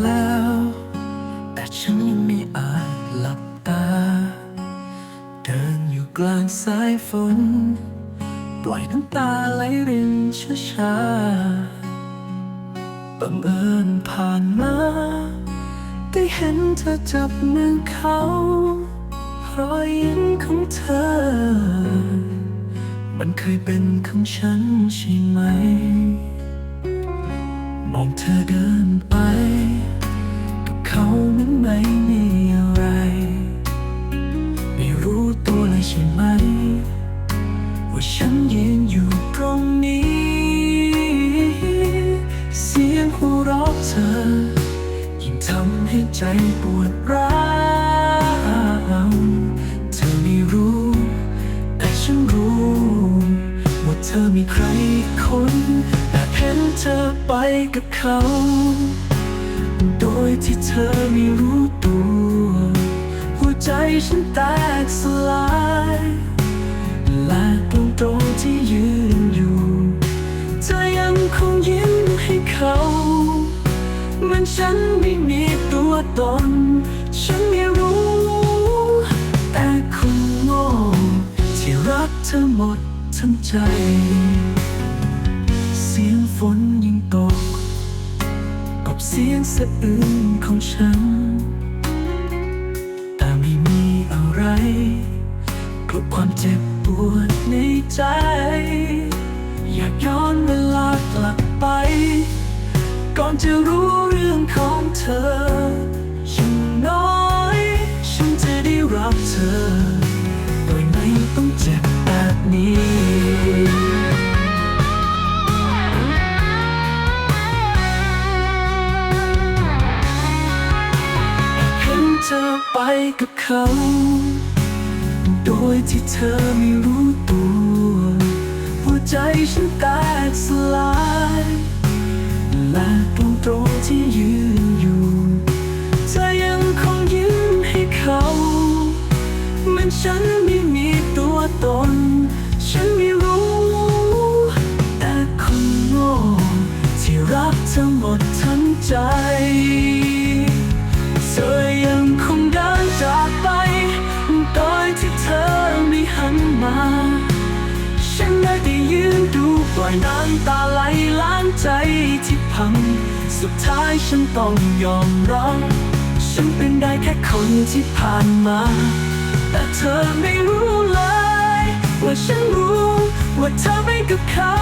แล้ว แต่ฉันยังไม่อาจหลับตา เดินอยู่กลางสายฝน ปล่อยน้ำตาไหลรินช้าๆบังเอิญผ่านมา ได้เห็นเธอจับมือเขารอยยิ้มของเธอ มันเคยเป็นของฉันใช่ไหม มองเธอเดินไป ปวดร้าวเธอไม่รู้ แต่ฉันรู้ว่าเธอมีใครคนแต่เห็นเธอไปกับเขา โดยที่เธอไม่รู้ตัว หัวใจฉันแตกสลายและตรงตรงที่ยืนอยู่ เธอยังคงยิ้มให้เขา นฉันไม่มีตัวตน ฉันไม่รู้ แต่คุณโง่ที่รักเธอหมดทั้งใจ เสียงฝนยิ่งตก กับเสียงสะอื้นของฉัน แต่ไม่มีอะไรกลบความเจ็บปวดในใจ อยากย้อนเวลากลับไป ก่อนจะรู้ ธออย่างน้อยฉันจะได้รักเธอ โดยไม่ต้องเจ็บแบบนี้เห็นเธอไปกับเขา โดยที่เธอไม่รู้ตัว หัวใจฉันแตกสลาย และตรงตรงที่ยืน ตน ฉันไม่รู้ แต่คนโง่ที่รักเธอหมดทั้งใจ เธอยังคงเดินจากไป โดยที่เธอไม่หันมา ฉันได้แต่ยืนดูปล่อยน้ำตาไหลล้างใจที่พัง สุดท้ายฉันต้องยอมรับฉันเป็นได้แค่คนที่ผ่านมา แต่เธอไม่ ฉันรู้ว่าเธอไม่กับเขา